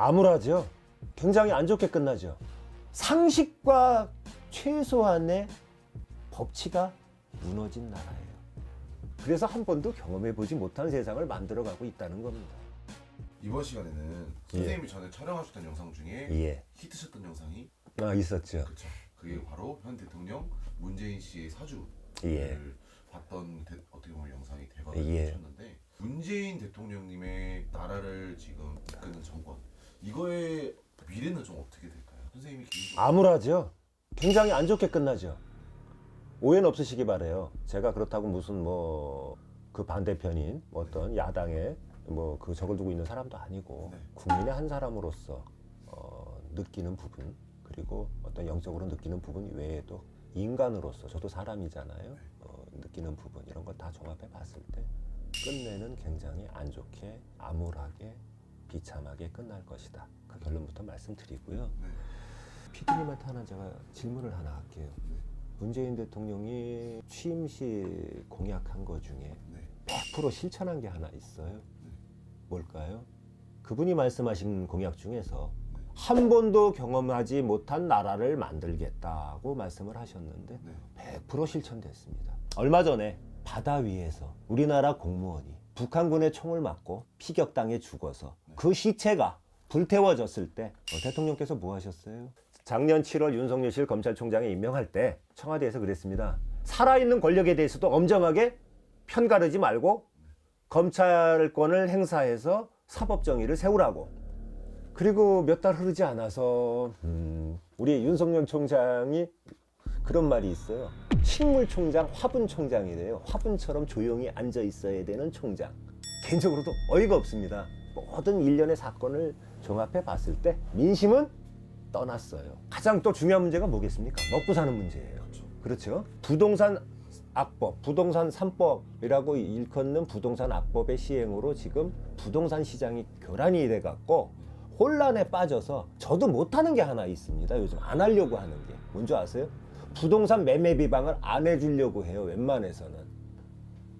암울하죠. 굉장히 안 좋게 끝나죠. 상식과 최소한의 법치가 무너진 나라예요. 그래서 한 번도 경험해 보지 못한 세상을 만들어가고 있다는 겁니다. 이번 시간에는 선생님이 전에 촬영하셨던 영상 중에 예. 히트쳤던 영상이 아, 있었죠. 그쵸 그게 바로 현 대통령 문재인 씨의 사주를 예. 봤던 대- 어떻게 보면 영상이 예. 대박을 쳤는데 문재인 대통령님의 나라를 지금 이끄는 정권 이거의 미래는 좀 어떻게 될까요? 선생님이 개인적으로 암울하죠. 굉장히 안 좋게 끝나죠. 오해는 없으시기 바래요. 제가 그렇다고 무슨 뭐 그 반대편인 뭐 어떤 야당에 뭐 그 적을 두고 있는 사람도 아니고 네. 국민의 한 사람으로서 어, 느끼는 부분 그리고 어떤 영적으로 느끼는 부분 외에도 인간으로서 저도 사람이잖아요. 어, 느끼는 부분 이런 걸 다 종합해 봤을 때 끝내는 굉장히 안 좋게 암울하게 비참하게 끝날 것이다. 그 결론부터 말씀드리고요. 네. 피디님한테 하나 제가 질문을 하나 할게요. 네. 문재인 대통령이 취임 시 공약한 것 중에 네. 100% 실천한 게 하나 있어요. 네. 뭘까요? 그분이 말씀하신 공약 중에서 한 번도 경험하지 못한 나라를 만들겠다고 말씀을 하셨는데 네. 100% 실천됐습니다. 얼마 전에 바다 위에서 우리나라 공무원이 북한군의 총을 맞고 피격당해 죽어서 그 시체가 불태워졌을 때 어, 대통령께서 뭐 하셨어요? 작년 7월 윤석열 검찰총장에 임명할 때 청와대에서 그랬습니다. 살아있는 권력에 대해서도 엄정하게 편가르지 말고 검찰권을 행사해서 사법 정의를 세우라고. 그리고 몇 달 흐르지 않아서 음, 우리 윤석열 총장이 그런 말이 있어요. 식물 총장, 화분 총장이래요. 화분처럼 조용히 앉아 있어야 되는 총장. 개인적으로도 어이가 없습니다. 모든 일련의 사건을 종합해 봤을 때 민심은 떠났어요. 가장 또 중요한 문제가 뭐겠습니까? 먹고 사는 문제예요. 그렇죠. 부동산 악법, 부동산 3법이라고 일컫는 부동산 악법의 시행으로 지금 부동산 시장이 교란이 돼 갖고 혼란에 빠져서 저도 못하는 게 하나 있습니다. 요즘 안 하려고 하는 게 뭔지 아세요? 부동산 매매 비방을 안 해주려고 해요. 웬만해서는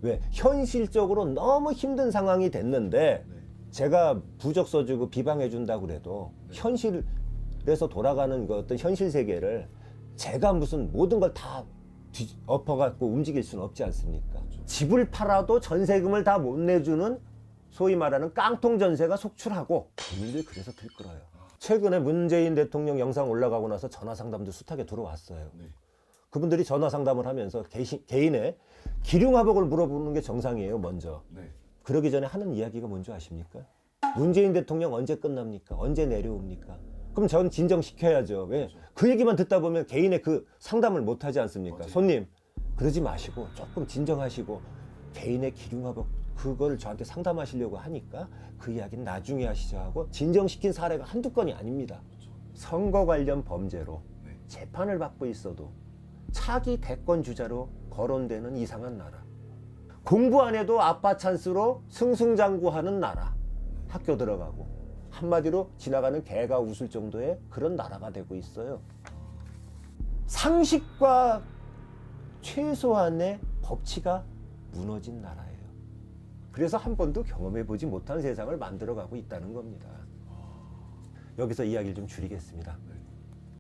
왜 현실적으로 너무 힘든 상황이 됐는데 네. 제가 부적 써주고 비방해 준다고 그래도 현실에서 돌아가는 그 어떤 현실 세계를 제가 무슨 모든 걸 다 엎어갖고 움직일 수는 없지 않습니까? 집을 팔아도 전세금을 다 못 내주는 소위 말하는 깡통 전세가 속출하고 국민들 그래서 들끓어요. 최근에 문재인 대통령 영상 올라가고 나서 전화 상담도 숱하게 들어왔어요. 네. 그분들이 전화 상담을 하면서 개시, 개인의 기륭화복을 물어보는 게 정상이에요, 먼저. 네. 그러기 전에 하는 이야기가 뭔지 아십니까? 문재인 대통령 언제 끝납니까? 언제 내려옵니까? 그럼 전 진정시켜야죠. 왜? 그 얘기만 듣다 보면 개인의 그 상담을 못 하지 않습니까? 손님, 그러지 마시고 조금 진정하시고 개인의 기륭화복 그걸 저한테 상담하시려고 하니까 그 이야기는 나중에 하시죠 하고 진정시킨 사례가 한두 건이 아닙니다. 선거 관련 범죄로 네. 재판을 받고 있어도 차기 대권 주자로 거론되는 이상한 나라. 공부 안 해도 아빠 찬스로 승승장구하는 나라. 학교 들어가고 한마디로 지나가는 개가 웃을 정도의 그런 나라가 되고 있어요. 상식과 최소한의 법치가 무너진 나라예요. 그래서 한 번도 경험해 보지 못한 세상을 만들어 가고 있다는 겁니다. 여기서 이야기를 좀 줄이겠습니다.